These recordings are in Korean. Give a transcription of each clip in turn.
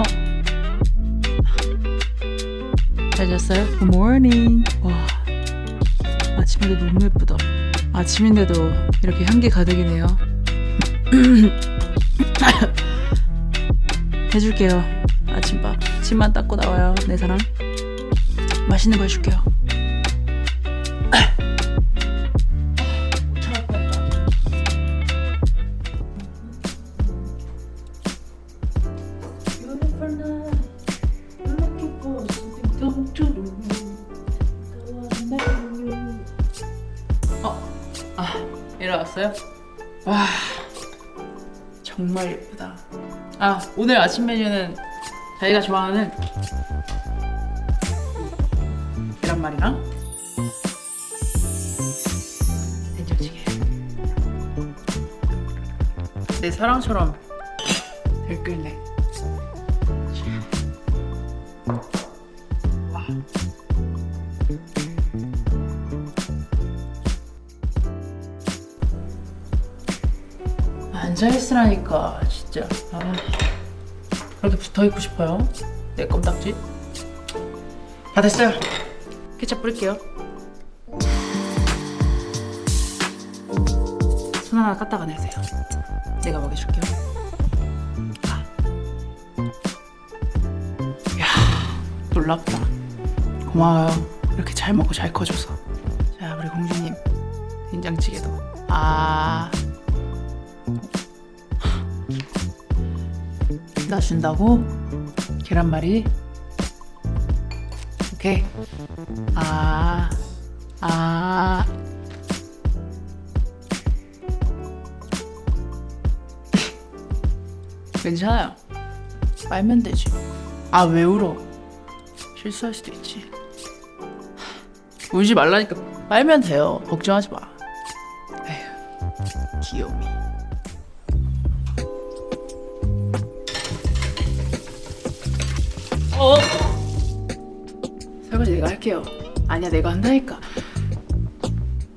어? 잘 잤어요? Good morning. 와, 아침인데 너무 예쁘다. 아침인데도 이렇게 향기 가득이네요. 해줄게요. 아침밥. 침만 닦고 나와요, 내 사랑. 맛있는 거 해줄게요. 일어났어요? 와 정말 예쁘다. 아 오늘 아침 메뉴는 자기가 좋아하는 계란말이랑 된장찌개. 내 사랑처럼 들끓네. 앉아있으라니까 진짜. 아, 그렇게 붙어있고 싶어요? 내 껌딱지? 다 됐어요. 케첩 뿌릴게요. 손 하나 까다가 내세요. 내가 먹여줄게요. 아. 이야 놀랍다. 고마워요. 이렇게 잘 먹고 잘 커줘서. 자 우리 공주님 된장찌개도. 아 나 준다고? 계란말이? 오케이. 아, 아. 괜찮아요. 빨면 되지. 아, 왜 울어? 실수할 수도 있지. 울지 말라니까 빨면 돼요. 걱정하지 마. 에휴, 귀요미. 어? 설거지 내가 할게요. 아니야, 내가 한다니까.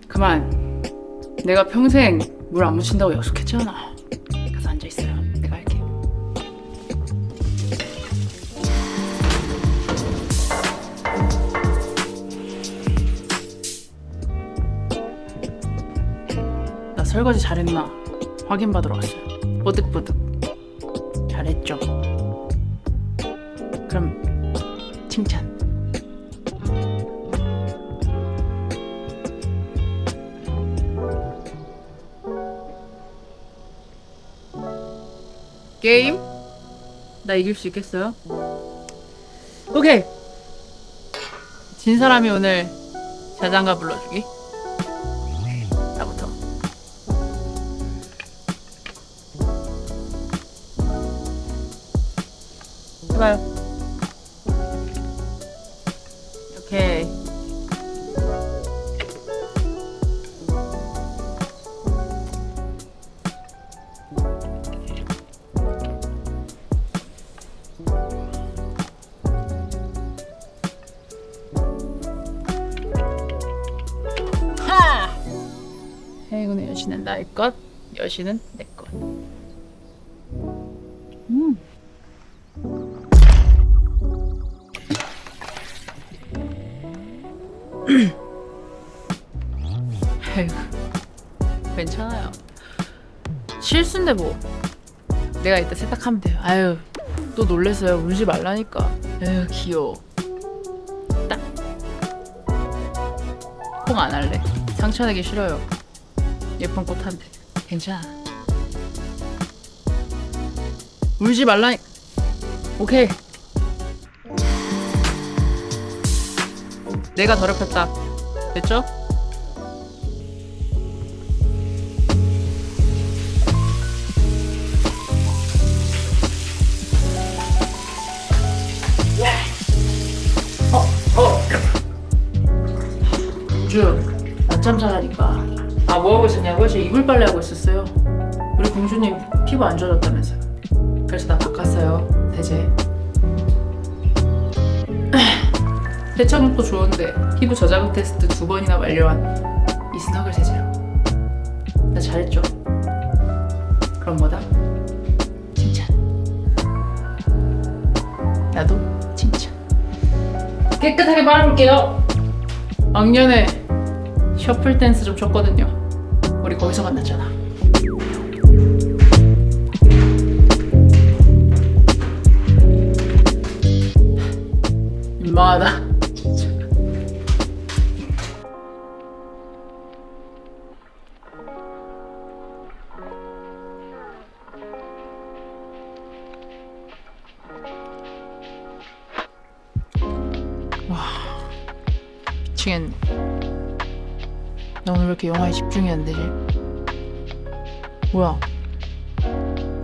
그만. 내가 평생 물 안 묻힌다고 약속했잖아. 가서 앉아 있어요. 내가 할게. 나 설거지 잘했나? 확인 받으러 왔어요. 뽀득뽀득. 잘했죠. 그럼 칭찬. 게임? 나 이길 수 있겠어요? 오케이. 진 사람이 오늘 자장가 불러주기. 나부터. 해봐요. 여신은 나의 것, 여신은 내 것. 음. 에휴, 괜찮아요. 실수인데 뭐. 내가 이따 세탁하면 돼요. 아유, 또 놀랬어요. 울지 말라니까. 에휴, 귀여워. 딱. 콩 안 할래. 상처내기 싫어요. 예쁜 꽃 한 대. 괜찮아. 울지 말라니. 오케이. 내가 더럽혔다. 됐죠? 뭐하고 있었냐고요? 저 이불 빨래 하고 있었어요 우리 공주님 피부 안 좋아졌다면서요 그래서 나 바꿨어요 세제 세척력도 좋은데 피부 저자극 테스트 두 번이나 완료한 이 스너글 세제로 나 잘했죠? 그럼 뭐다? 칭찬 나도 칭찬 깨끗하게 빨아볼게요. 작년에 셔플 댄스 좀 췄거든요. 우리 거기서 만났잖아. 민망하다. 나 오늘 왜 이렇게 영화에 집중이 안 되지? 뭐야?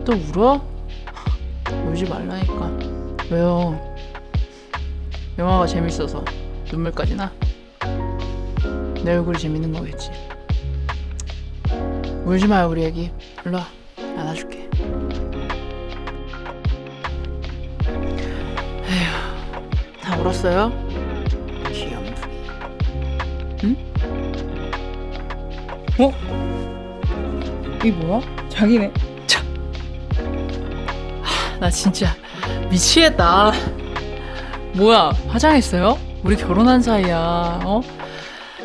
또 울어? 울지 말라니까. 왜요? 영화가 재밌어서 눈물까지 나? 내 얼굴이 재밌는 거겠지. 울지 마요 우리 애기. 일로 와. 안아줄게. 에휴, 다 울었어요? 귀염둥이. 어? 이게 뭐야? 자기네. 참. 하, 나 진짜 미치겠다. 뭐야? 화장했어요? 우리 결혼한 사이야. 어?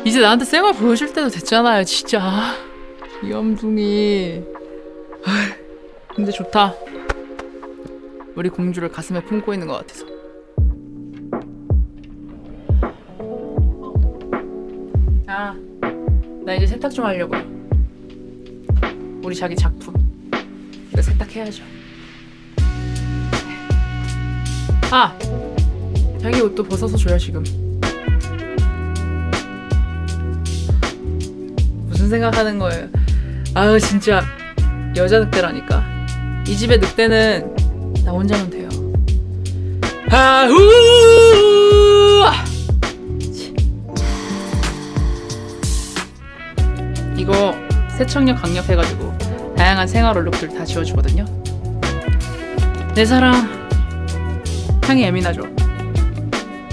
이제 나한테 쌩얼 보여줄 때도 됐잖아요, 진짜. 귀염둥이. 아휴, 근데 좋다. 우리 공주를 가슴에 품고 있는 것 같아서. 아, 나 이제 세탁 좀 하려고요. 우리 자기 작품. 이거 세탁해야죠. 아! 자기 옷도 벗어서 줘요, 지금. 무슨 생각하는 거예요? 아유, 진짜. 여자 늑대라니까. 이 집의 늑대는 나 혼자면 돼요. 아후! 이거 세척력 강력해가지고 다양한 생활 얼룩들 다 지워주거든요. 내 사랑 향이 예민하죠.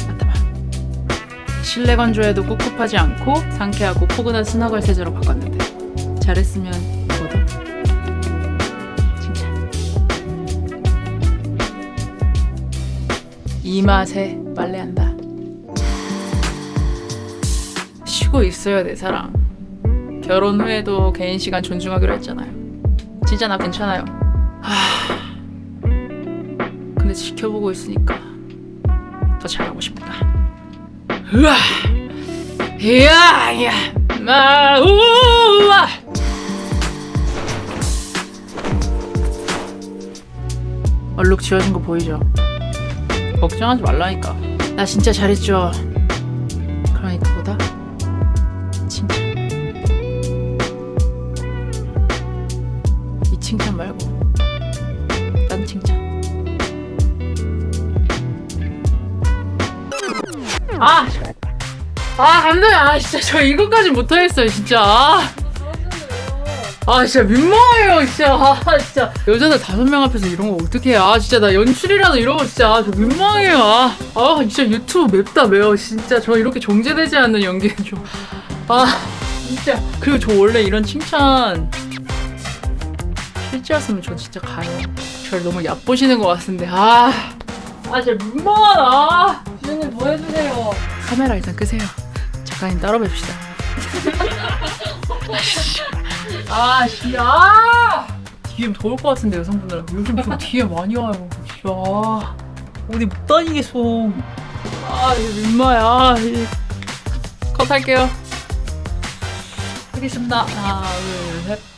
맡아봐. 실내 건조에도 꿉꿉하지 않고 상쾌하고 포근한 스너글 세제로 바꿨는데 잘했으면 이거도 칭찬. 이 맛에 빨래한다. 쉬고 있어요 내 사랑. 결혼 후에도 개인 시간 존중하기로 했잖아요. 진짜 나 괜찮아요. 하... 근데 지켜보고 있으니까 더 잘하고 싶다. 으아! 이야, 이야, 마, 우와! 얼룩 지워진 거 보이죠? 걱정하지 말라니까. 나 진짜 잘했죠. 칭찬 말고 딴 칭찬. 아, 아 감독님, 아 진짜 저 이거까지 못하겠어요, 진짜. 아, 아, 진짜 민망해요, 진짜. 아 진짜 여자들 다섯 명 앞에서 이런 거 어떻게 해? 아 진짜 나 연출이라도 이런 거 진짜 저 민망해요. 아, 아 진짜 유튜브 맵다 매워, 진짜 저 이렇게 정제되지 않는 연기는 좀. 아 진짜. 그리고 저 원래 이런 칭찬 실제였으면 저 진짜 가요. 저를 너무 얕보시는 것 같은데 아, 아 진짜 민망하다. 주님 뭐 해주세요. 카메라 일단 끄세요. 작가님 따로 뵙시다. 아, 씨, 아! DM 더울 것 같은데 여성분들 요즘 좀 DM 많이 와요. 씨, 아, 어디 못 다니겠어. 아, 이거 민마야. 이- 컷할게요. 하겠습니다. 하나, 둘, 셋.